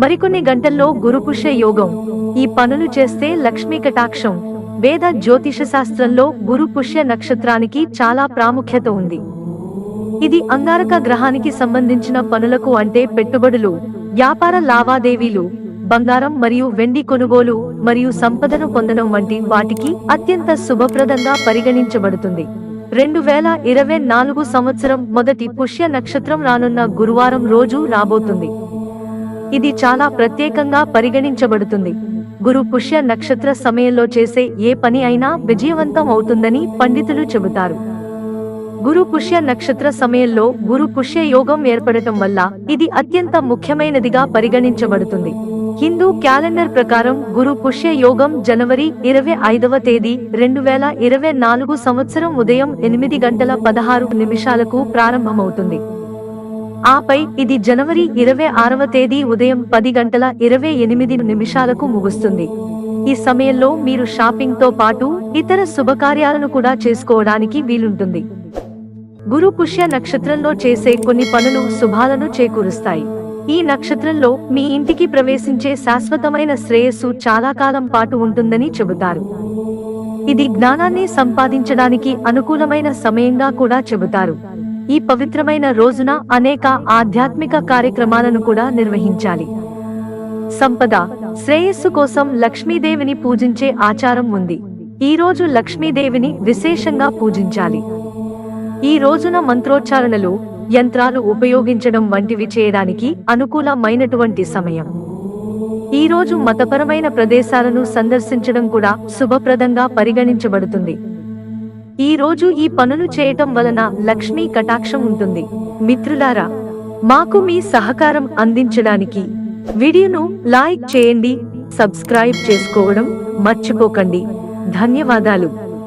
మరికొన్ని గంటల్లో గురుపుష్య యోగం. ఈ పనులు చేస్తే లక్ష్మీ కటాక్షం. వేద జ్యోతిష శాస్త్రంలో గురు పుష్య నక్షత్రానికి చాలా ప్రాముఖ్యత ఉంది. ఇది అంగారక గ్రహానికి సంబంధించిన పనులకు అంటే పెట్టుబడులు వ్యాపార లావాదేవీలు బంగారం మరియు వెండి కొనుగోలు మరియు సంపదను పొందడం వంటి వాటికి అత్యంత శుభప్రదంగా పరిగణించబడుతుంది. రెండు వేల ఇరవై నాలుగు సంవత్సరం మొదటి పుష్య నక్షత్రం రానున్న గురువారం రోజు రాబోతుంది. ఇది చాలా ప్రత్యేకంగా పరిగణించబడుతుంది. గురు పుష్య నక్షత్ర సమయంలో చేసే ఏ పని అయినా విజయవంతం అవుతుందని పండితులు చెబుతారు. గురు పుష్య నక్షత్ర సమయంలో గురు పుష్య యోగం ఏర్పడటం వల్ల ఇది అత్యంత ముఖ్యమైనదిగా పరిగణించబడుతుంది. హిందూ క్యాలెండర్ ప్రకారం గురు పుష్య యోగం జనవరి ఇరవై ఐదవ తేదీ రెండు వేల ఇరవై నాలుగు సంవత్సరం ఉదయం ఎనిమిది గంటల పదహారు నిమిషాలకు ప్రారంభమవుతుంది. ఆపై ఇది జనవరి ఇరవై ఆరవ తేదీ ఉదయం పది గంటల ఇరవై ఎనిమిది నిమిషాలకు ముగుస్తుంది. ఈ సమయంలో మీరు షాపింగ్తో పాటు ఇతర శుభకార్యాలను కూడా చేసుకోవడానికి వీలుంటుంది. గురు పుష్య నక్షత్రంలో చేసే కొన్ని పనులు శుభాలను చేకూరుస్తాయి. ఈ నక్షత్రంలో మీ ఇంటికి ప్రవేశించే శాశ్వతమైన శ్రేయస్సు చాలా కాలం పాటు ఉంటుందని చెబుతారు. ఇది జ్ఞానాన్ని సంపాదించడానికి అనుకూలమైన సమయంగా కూడా చెబుతారు. ఈ పవిత్రమైన రోజున అనేక ఆధ్యాత్మిక కార్యక్రమాలను కూడా నిర్వహించాలి. సంపద శ్రేయస్సు కోసం లక్ష్మీదేవిని పూజించే ఆచారం ఉంది. ఈ రోజు లక్ష్మీదేవిని విశేషంగా పూజించాలి. ఈ రోజున మంత్రోచ్చారణలు యంత్రాలు ఉపయోగించడం వంటివి చేయడానికి అనుకూలమైనటువంటి సమయం. ఈ రోజు మతపరమైన ప్రదేశాలను సందర్శించడం కూడా శుభప్రదంగా పరిగణించబడుతుంది. ఈ రోజు ఈ పనులు చేయటం వలన లక్ష్మీ కటాక్షం ఉంటుంది. మిత్రులారా మాకు మీ సహకారం అందించడానికి వీడియోను లైక్ చేయండి సబ్స్క్రైబ్ చేసుకోవడం మర్చిపోకండి. ధన్యవాదాలు.